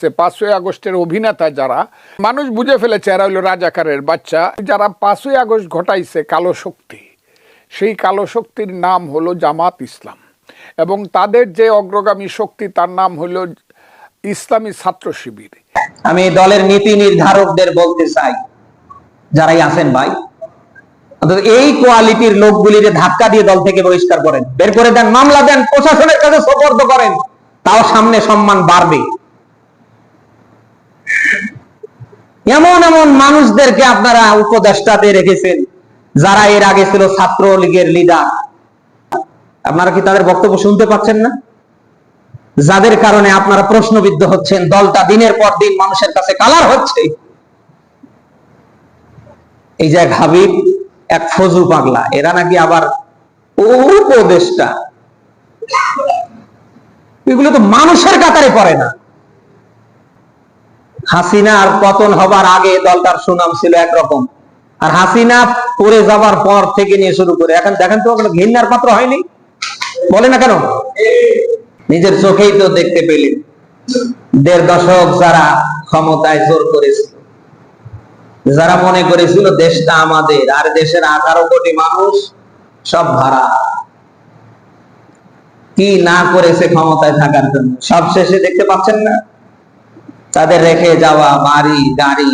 যে পাঁচই আগস্টের অভিনেতা যারা, মানুষ বুঝে ফেলেছে এরা হলো রাজাকারের বাচ্চা। যারা পাঁচই আগস্ট ঘটাইছে কালো শক্তি, সেই কালো শক্তির নাম হলো জামাত ইসলাম। এবং তাদের যে অগ্রগামী শক্তি, তার নাম হলো ইসলামী ছাত্র শিবির। আমি দলের নীতি নির্ধারকদের বলতে চাই, যারাই আছেন ভাই এই কোয়ালিটির লোকগুলির ধাক্কা দিয়ে দল থেকে বহিষ্কার করেন। বের করে দেন, মামলা দেন, প্রশাসনের কাছে সোপর্দ করেন, তাও সামনে সম্মান বাড়বে। এমন এমন মানুষদেরকে আপনারা উপদেষ্টাতে রেখেছেন, যারা এর আগে ছিল ছাত্র লীগের লিডার আপনারা কি তাদের বক্তব্য শুনতে পাচ্ছেন না? যাদের কারণে আপনারা প্রশ্নবিদ্ধ হচ্ছেন, দলটা দিনের পর দিন মানুষের কাছে কালার হচ্ছে। এই যে এক হাবিব, এক ফজু পাগলা, এরা নাকি আবার উপদেশটা এগুলো তো মানুষের কাতারে পড়ে না। হাসিনার পতন হবার আগে দলটার সুনাম ছিল একরকম। আর হাসিনা পড়ে যাবার পর থেকে নিয়ে শুরু করে। এখন দেখেন তো ঘৃণার পাত্র হয়নি? বলে না কেন? নিজের চোখেই তো দেখতে পেলেন। দেড় দশক যারা ক্ষমতায় জোর করেছিল, যারা মনে করেছিল দেশটা আমাদের, আর দেশের আঠারো কোটি মানুষ সব ভাড়া। কি না করেছে ক্ষমতায় থাকার জন্য? সব শেষে দেখতে পাচ্ছেন না? তাদের রেখে যাওয়া বাড়ি, গাড়ি,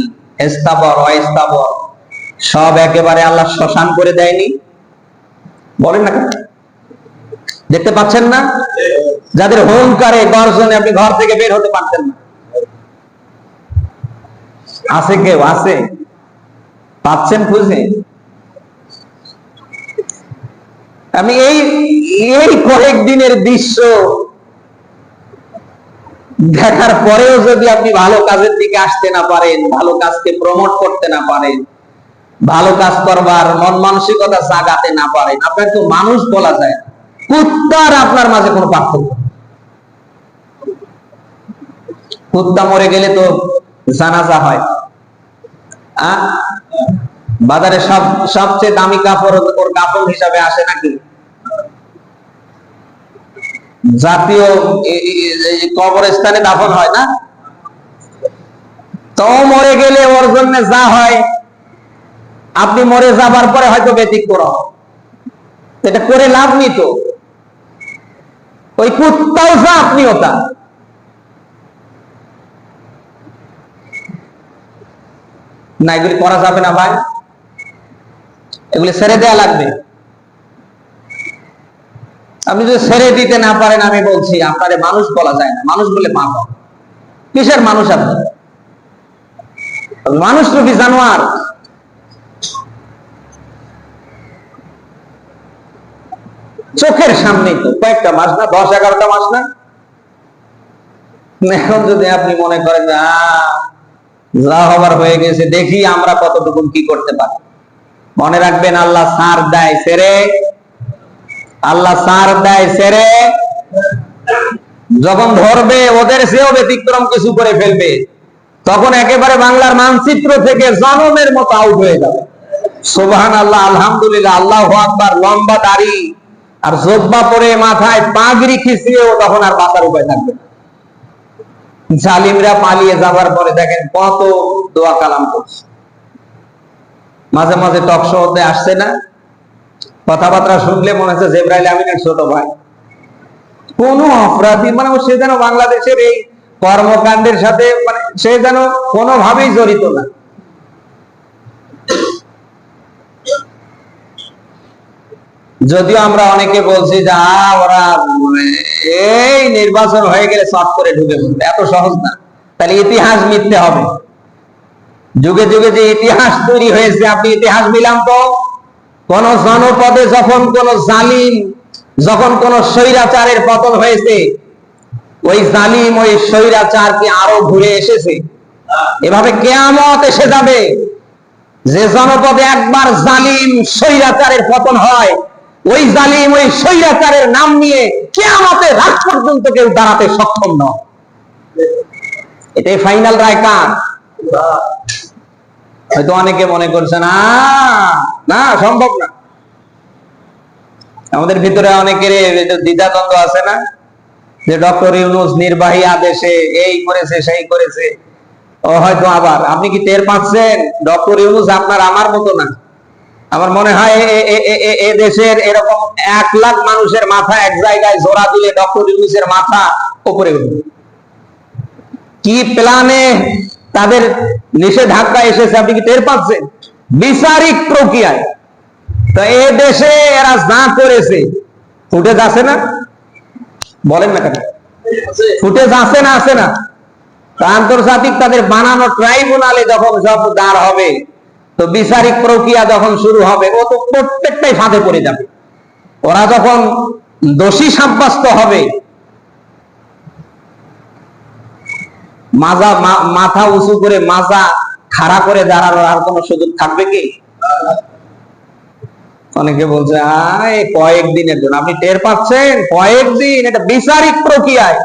স্থাবর, অস্থাবর, সব একেবারে আল্লাহ শ্মশান করে দেয়নি। বলেন না দেখতে পাচ্ছেন না? যাদের হুঙ্কারে গর্জনে আপনি ঘর থেকে বের হতে পারতেন না। আছে কেউ? আছে। পাচ্ছেন খুঁজে? আমি এই এই কয়েকদিনের দৃশ্য দেখার পরেও যদি আপনি ভালো কাজের দিকে আসতে না পারেন, ভালো কাজকে প্রমোট করতে না পারেন, ভালো কাজ করবার মন মানসিকতা জাগাতে না পারেন, আপনার তো মানুষ বলা যায় কুত্তার আপনার মাঝে কোনো পার্থক্য কুত্তা মরে গেলে তো জানাজা হয়? বাজারে সব, সবচেয়ে দামি কাপড় ওর কাপড় হিসাবে আসে নাকি? জাতীয় কবরস্থানে দাফন হয় না? তো মরে গেলে ওর জন্য যা হয়, আপনি মরে যাবার পরে হয়তো ব্যতিক্রম। এটা করে লাভ তো। ওই কুত্তাও যা, আপনিও তা। না, এগুলি করা যাবে না ভাই। এগুলি ছেড়ে দেয়া লাগবে। আপনি যদি ছেড়ে দিতে না পারেন, আমি বলছি, আপনারে মানুষ বলা যায় না। মানুষ বলে পাপ কিসের মানুষ আপনি? মানুষ রূপী জানোয়ার। চোখের সামনেই তো কয়েকটা মাস না, দশ এগারোটা মাস না। এখন যদি আপনি মনে করেন যা হবার হয়ে গেছে, দেখি আমরা কতটুকু কি করতে পারি। মনে রাখবেন, আল্লাহ সার দেয়, সেরে আল্লাহ সার দেয় সেরে। যখন ধরবে, ওদের সেও ব্যতিক্রম কিছু করে ফেলবে। তখন একেবারে বাংলার মানচিত্র থেকে জনমের মতো আউট হয়ে যাবে। সোবাহান আল্লাহ আলহামদুলিল্লাহ, আল্লাহ আকবার, লম্বা দাড়ি আর জব্বা পরে মাথায় পাগড়ি খিচিয়েও তখন আর বাঁচার উপায় থাকবে। জালিমরা পালিয়ে যাবার পরে দেখেন কত দোয়া কালাম করছে। মাঝে মাঝে টক শোতে আসছে না। কথাবার্তা শুনলে মনে হচ্ছে জেব্রাইল আমিনের ছোট ভাই। কোন অপরাধী মানে সে যেন বাংলাদেশের এই কর্মকাণ্ডের সাথে মানে সে যেন কোনোভাবেই জড়িত না। যদিও আমরা অনেকে বলছি যে ওরা মানে এই নির্বাচন হয়ে গেলে শর্ট করে ঢুকে পড়বে। এত সহজ না। তাহলে ইতিহাস মিথ্যে হবে। যুগে যুগে যে ইতিহাস তৈরি হয়েছে, আপনি ইতিহাস মিলাম তো। কোন জনপদে যখন কোন জালিম, যখন কোন স্বৈরাচারের পতন হয়েছে, ওই জালিম, ওই স্বৈরাচার কি আরও ঘুরে এসেছে? এভাবে কেয়ামত এসে যাবে। যে জনপদে একবার জালিম, স্বৈরাচারের পতন হয়, ওই জালিম, ওই স্বৈরাচারের নাম নিয়ে কেয়ামতে রাত পর্যন্ত কেউ দাঁড়াতে সক্ষম নয়। এটাই ফাইনাল রায় কার? হয়তো অনেকে মনে করছে, না না, সম্ভব না। আমাদের ভিতরে অনেকের দ্বিধাদ্বন্দ্ব আছে না? যে ডক্টর ইউনুস নির্বাহী আদেশে এই করেছে, সেই করেছে। ও হয়তো আবার, আপনি কি টের পাচ্ছেন? ডক্টর ইউনুস আপনার আমার মতো না। আমার মনে হয় এ- দেশের এরকম এক লাখ মানুষের মাথা এক জায়গায় জোড়া দিলে ডক্টর ইউনুসের মাথা উঠবে। কি প্ল্যানে তাদের নিষেধাজ্ঞা এসেছে, আপনি কি টের পাচ্ছেন? বিচারিক প্রক্রিয়ায়। তো এ দেশে এরা যা করেছে ফুটেজ আছে না? বলেন না কেন? ফুটেজ আছে না আছে না। আন্তর্জাতিক তাদের বানানো ট্রাইব্যুনালে যখন সব দাঁড় হবে, তো বিচারিক প্রক্রিয়া যখন শুরু হবে, ও তো প্রত্যেকটাই ফাঁদে পড়ে যাবে। ওরা যখন দোষী সাব্যস্ত হবে মাজা মাথা উঁচু করে মাজা খাড়া করে দাঁড়ানোর আর কোনো সুযোগ থাকবে কি? অনেকে বলছে, আয় কয়েকদিনের জন্য। আপনি টের পাচ্ছেন কয়েকদিন এটা বিচারিক প্রক্রিয়ায়।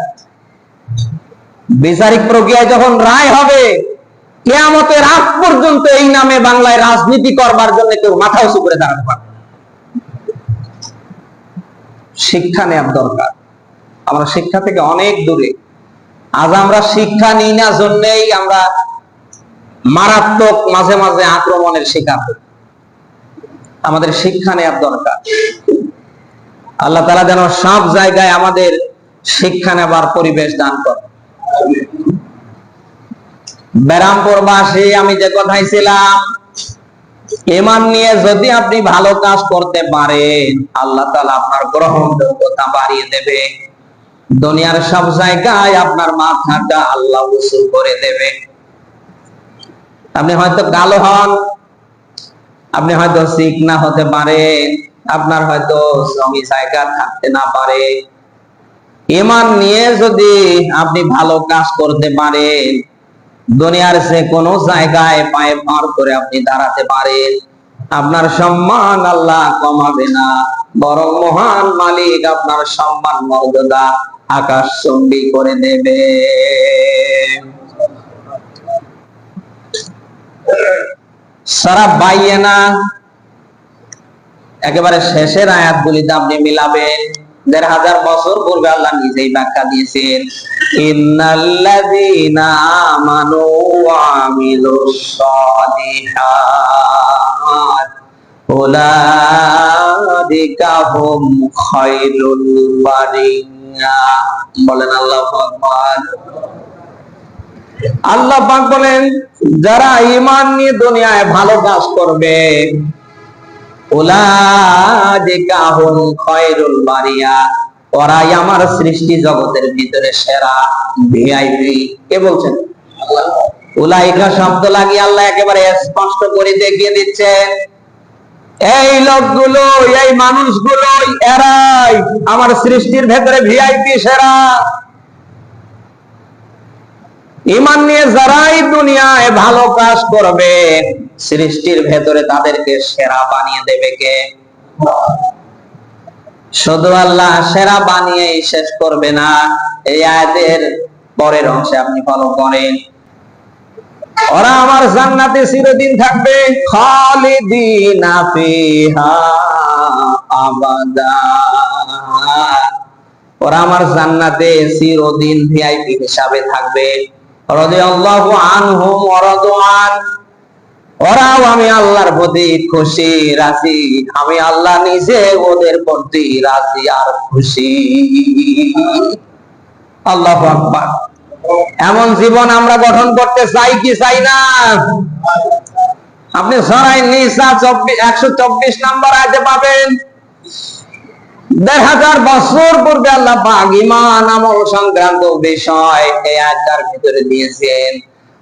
বিচারিক প্রক্রিয়ায় যখন রায় হবে, কেয়ামতের আগ পর্যন্ত এই নামে বাংলায় রাজনীতি করবার জন্য কেউ মাথা উঁচু করে দাঁড়াতে পারবে শিক্ষা নেওয়ার দরকার। আমরা শিক্ষা থেকে অনেক দূরে। আজ আমরা শিক্ষা নিই না, জন্যেই আমরা মারাত্মক মাঝে মাঝে আক্রমণের শিকার আমাদের শিক্ষা নেওয়ার দরকার। আল্লাহ তালা যেন সব জায়গায় আমাদের শিক্ষা নেবার পরিবেশ দান করে ব্যারামপুর বাসে আমি যে কথাই ছিলাম, ইমান নিয়ে যদি আপনি ভালো কাজ করতে পারেন, আল্লাহ তালা আপনার গ্রহণযোগ্যতা বাড়িয়ে দেবে। দুনিয়ার সব জায়গায় আপনার মাথাটা আল্লাহ উঁচু করে দেবে। আপনি হয়তো কালো হন, আপনি হয়তো শিখ না হতে পারেন, আপনার হয়তো জমি জায়গা থাকতে না পারে। ইমান নিয়ে যদি আপনি ভালো কাজ করতে পারেন, দুনিয়ার যে কোনো জায়গায় পায়ে পার করে আপনি দাঁড়াতে পারেন। আপনার সম্মান আল্লাহ কমাবে না, বরং মহান মালিক আপনার সম্মান মর্যাদা। আকাশ চম্বি করে দেবে সারা বাইয়ে না, একেবারে শেষের আয়াতগুলিতে আপনি মিলাবেন। দেড় হাজার বছর পূর্বে আল্লাহ নিজেই ব্যাখ্যা দিয়েছেন, ইন্নাল্লাযীনা আমানু ওয়া আমিলুস সালিহাত, উলাইকা হুম খায়রুল বারিয়া বলেন, আল্লাহু আল্লাহ পাক বলেন, যারা ঈমান নিয়ে দুনিয়ায় ভালো কাজ করবে ওরাই আমার সৃষ্টি জগতের ভিতরে সেরা ভিআইপি কে বলছেন? উলাইকা শব্দ লাগিয়ে আল্লাহ একেবারে স্পষ্ট করে দেখিয়ে দিচ্ছেন। এই লোকগুলো, এই মানুষগুলো এরাই আমার সৃষ্টির ভেতরে ভিআইপি সেরা। ইমান নিয়ে যারাই দুনিয়ায় ভালো কাজ করবে, সৃষ্টির ভেতরে তাদেরকে সেরা বানিয়ে দেবে কে? শুধু আল্লাহ সেরা বানিয়েই শেষ করবে না, এই আয়াতের পরের অংশে আপনি ফলো করেন। ওরা আমার জান্নাতে চিরদিন থাকবে। ওরা আমার জান্নাতে চিরদিন ভিআইপি হিসাবে থাকবে। ওরাও আমি আল্লাহর প্রতি খুশি আমি আল্লাহ নিজে ওদের প্রতি রাজি আর খুশি। আল্লাহু আকবার। এমন জীবন আমরা গঠন করতে চাই কি চাই না? আপনি সরাই নিসা একশো চব্বিশ নাম্বার আয়তে পাবেন। দেড় হাজার বছর পূর্বে আল্লাহ আমল, সংক্রান্ত বিষয় এই ভিতরে দিয়েছেন।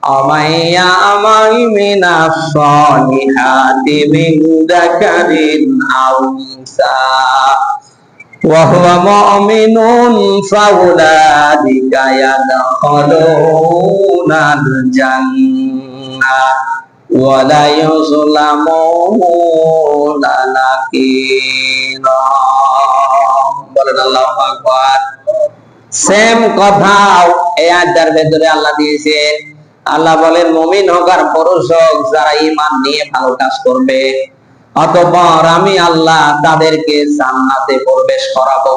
অমাইয়া আমাই মিনা সলিহাতি মিন যাকারিন আও উনসা وهو مؤمن فأولئك يدخلون الجنة ولا يظلمون نكيرا বলেন আল্লাহু আকবার সেম কথা এই আয়াতের ভেতরে আল্লাহ দিয়েছেন আল্লাহ বলেন মুমিন হোক আর পুরুষ হোক যারা ঈমান নিয়ে ভালো কাজ করবে অতঃপর আমি আল্লাহ তাদেরকে জান্নাতে প্রবেশ করাবো।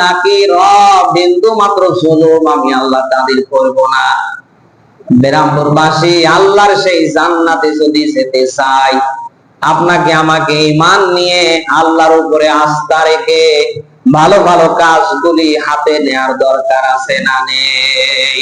নাকি বিন্দু মাত্র আমি আল্লাহ তাদের করব না। আল্লাহর সেই জান্নাতে যদি যেতে চাই আপনাকে আমাকে ইমান নিয়ে আল্লাহর উপরে আস্থা রেখে ভালো ভালো কাজগুলি হাতে নেওয়ার দরকার আছে না নেই?